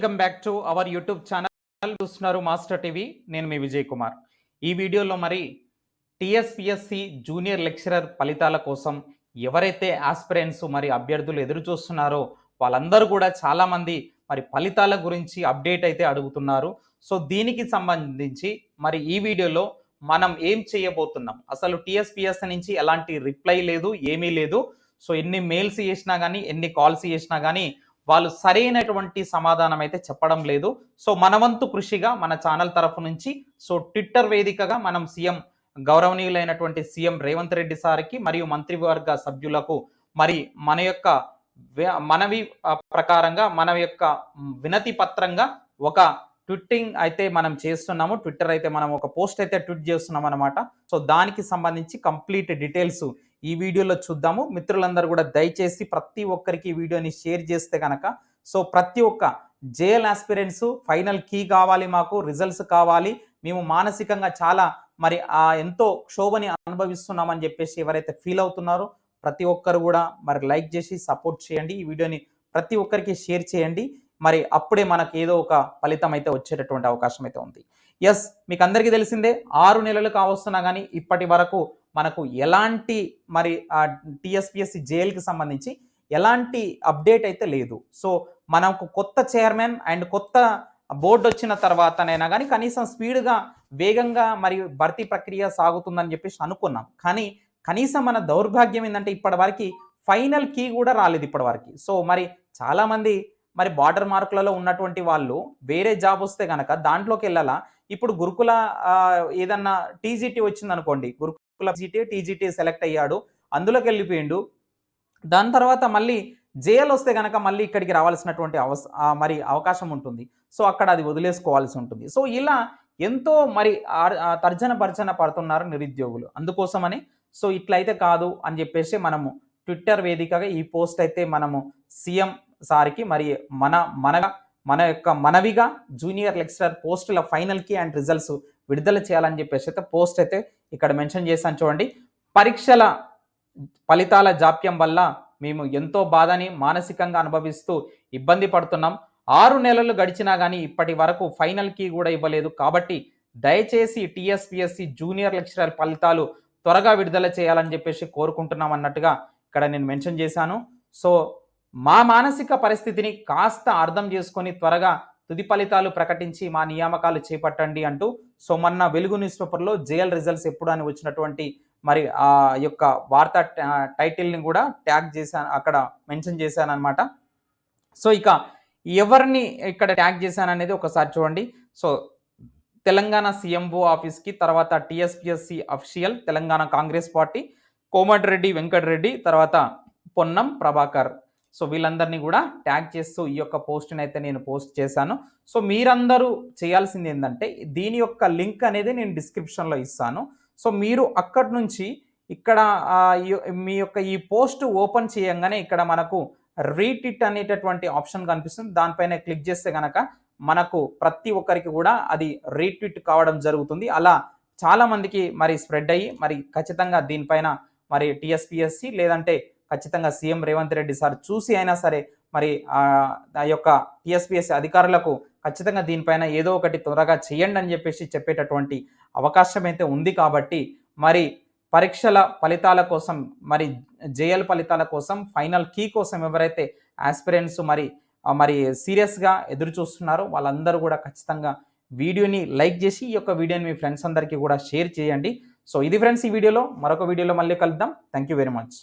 Welcome back to our YouTube channel. చూస్తున్నారు master TV. నేను మీ విజయ్ కుమార్. ఈ వీడియోలో మరి టిఎస్పిఎస్సి జూనియర్ లెక్చరర్ ఫలితాల కోసం ఎవరైతే ఆస్పిరెంట్స్ మరి అభ్యర్థులు ఎదురు చూస్తున్నారో వాళ్ళందరూ కూడా చాలామంది మరి ఫలితాల గురించి అప్డేట్ అయితే అడుగుతున్నారు. సో దీనికి సంబంధించి మరి ఈ వీడియోలో మనం ఏం చేయబోతున్నాం? అసలు టిఎస్పిఎస్సి నుంచి ఎలాంటి రిప్లై లేదు ఏమీ లేదు. సో ఎన్ని మెయిల్స్ చేసినా కానీ ఎన్ని కాల్స్ చేసినా కానీ వాళ్ళు సరైనటువంటి సమాధానం అయితే చెప్పడం లేదు. సో మనవంతు కృషిగా మన ఛానల్ తరఫు నుంచి సో ట్విట్టర్ వేదికగా మనం సీఎం గౌరవనీయులైనటువంటి సీఎం రేవంత్ రెడ్డి సార్కి మరియు మంత్రివర్గ సభ్యులకు మరి మన యొక్క మనవి ప్రకారంగా మన యొక్క వినతి పత్రంగా ఒక ట్విట్టింగ్ అయితే మనం చేస్తున్నాము. ట్విట్టర్ అయితే మనం ఒక పోస్ట్ అయితే ట్విట్ చేస్తున్నాం అనమాట సో దానికి సంబంధించి కంప్లీట్ డీటెయిల్స్ ఈ వీడియోలో చూద్దాము. మిత్రులందరూ కూడా దయచేసి ప్రతి ఒక్కరికి ఈ వీడియోని షేర్ చేస్తే కనుక సో ప్రతి ఒక్క జేఎల్ ఆస్పిరెంట్స్ ఫైనల్ కీ కావాలి మాకు రిజల్ట్స్ కావాలి. మేము మానసికంగా చాలా మరి ఆ ఎంతో క్షోభని అనుభవిస్తున్నామని చెప్పేసి ఎవరైతే ఫీల్ అవుతున్నారో ప్రతి ఒక్కరు కూడా మరి లైక్ చేసి సపోర్ట్ చేయండి. ఈ వీడియోని ప్రతి ఒక్కరికి షేర్ చేయండి. మరి అప్పుడే మనకు ఏదో ఒక ఫలితం అయితే వచ్చేటటువంటి అవకాశం అయితే ఉంది. ఎస్ మీకు అందరికీ తెలిసిందే ఆరు నెలలు కావస్తున్నా కానీ ఇప్పటి వరకు మనకు ఎలాంటి మరి టిఎస్పిఎస్సి జైలుకి సంబంధించి ఎలాంటి అప్డేట్ అయితే లేదు. సో మనకు కొత్త చైర్మన్ అండ్ కొత్త బోర్డు వచ్చిన తర్వాతనైనా కానీ కనీసం స్పీడ్గా వేగంగా మరి భర్తీ ప్రక్రియ సాగుతుందని చెప్పేసి అనుకున్నాం. కానీ కనీసం మన దౌర్భాగ్యం ఏంటంటే ఇప్పటివరకు ఫైనల్ కీ కూడా రాలేదు ఇప్పటివరకు సో మరి చాలామంది మరి బార్డర్ మార్కులలో ఉన్నటువంటి వాళ్ళు వేరే జాబ్ వస్తే కనుక దాంట్లోకి వెళ్ళాలా? ఇప్పుడు గురుకుల ఏదన్నా టీజీటీ వచ్చింది అనుకోండి జీటీ టీజీటీ సెలెక్ట్ అయ్యాడు. అందులోకి వెళ్ళిపోయిండు. దాని తర్వాత మళ్ళీ జేఎల్ వస్తే కనుక మళ్ళీ ఇక్కడికి రావాల్సినటువంటి అవస మరి అవకాశం ఉంటుంది. సో అక్కడ అది వదిలేసుకోవాల్సి ఉంటుంది. సో ఇలా ఎంతో మరి తర్జన భర్జన పడుతున్నారు నిరుద్యోగులు. అందుకోసమని సో ఇట్లయితే కాదు అని చెప్పేసి మనము ట్విట్టర్ వేదికగా ఈ పోస్ట్ అయితే మనము సీఎం సార్కి మరి మన మన మన యొక్క మనవిగా జూనియర్ లెక్చరర్ పోస్టుల ఫైనల్కి అండ్ రిజల్ట్స్ విడుదల చేయాలని చెప్పేసి అయితే పోస్ట్ అయితే ఇక్కడ మెన్షన్ చేశాను చూడండి. పరీక్షల ఫలితాల జాప్యం వల్ల మేము ఎంతో బాధని మానసికంగా అనుభవిస్తూ ఇబ్బంది పడుతున్నాం. ఆరు నెలలు గడిచినా కానీ ఇప్పటి వరకు ఫైనల్కి కూడా ఇవ్వలేదు. కాబట్టి దయచేసి టీఎస్పిఎస్సి జూనియర్ లెక్చరర్ ఫలితాలు త్వరగా విడుదల చేయాలని చెప్పేసి కోరుకుంటున్నాం అన్నట్టుగా ఇక్కడ నేను మెన్షన్ చేశాను. సో మా మానసిక పరిస్థితిని కాస్త అర్థం చేసుకొని త్వరగా తుది ఫలితాలు ప్రకటించి మా నియామకాలు చేపట్టండి అంటూ సో మొన్న వెలుగు న్యూస్ పేపర్లో జేఎల్ రిజల్ట్స్ ఎప్పుడు అని వచ్చినటువంటి మరి ఆ యొక్క వార్త టైటిల్ని కూడా ట్యాగ్ చేశాను అక్కడ మెన్షన్ చేశాను అనమాట సో ఇక ఎవరిని ఇక్కడ ట్యాగ్ చేశాను అనేది ఒకసారి చూడండి. సో తెలంగాణ సీఎంఓ ఆఫీస్కి తర్వాత TSPSC official Telangana Congress party Komatireddy Venkatreddy తర్వాత పొన్నం ప్రభాకర్. సో వీళ్ళందరినీ కూడా ట్యాగ్ చేస్తూ ఈ యొక్క పోస్ట్ని అయితే నేను పోస్ట్ చేశాను. సో మీరందరూ చేయాల్సింది ఏంటంటే దీని యొక్క లింక్ అనేది నేను డిస్క్రిప్షన్లో ఇస్తాను. సో మీరు అక్కడి నుంచి ఇక్కడ మీ యొక్క ఈ పోస్ట్ ఓపెన్ చేయంగానే ఇక్కడ మనకు రీటిట్ అనేటటువంటి ఆప్షన్ కనిపిస్తుంది. దానిపైన క్లిక్ చేస్తే కనుక మనకు ప్రతి ఒక్కరికి కూడా అది రీట్విట్ కావడం జరుగుతుంది. అలా చాలామందికి మరి స్ప్రెడ్ అయ్యి మరి ఖచ్చితంగా దీనిపైన మరి టీఎస్పిఎస్సి లేదంటే ఖచ్చితంగా సీఎం రేవంత్ రెడ్డి సార్ చూసి అయినా సరే మరి ఆ యొక్క టీఎస్పీఎస్ అధికారులకు ఖచ్చితంగా దీనిపైన ఏదో ఒకటి త్వరగా చేయండి అని చెప్పేసి చెప్పేటటువంటి అవకాశం అయితే ఉంది కాబట్టి మరి పరీక్షల ఫలితాల కోసం మరి జేఎల్ ఫలితాల కోసం ఫైనల్ కీ కోసం ఎవరైతే ఆస్పిరెంట్స్ మరి మరి సీరియస్గా ఎదురు చూస్తున్నారో వాళ్ళందరూ కూడా ఖచ్చితంగా వీడియోని లైక్ చేసి ఈ యొక్క వీడియోని మీ ఫ్రెండ్స్ అందరికీ కూడా షేర్ చేయండి. సో ఇది ఫ్రెండ్స్ ఈ వీడియోలో మరొక వీడియోలో మళ్ళీ కలుద్దాం. Thank you very much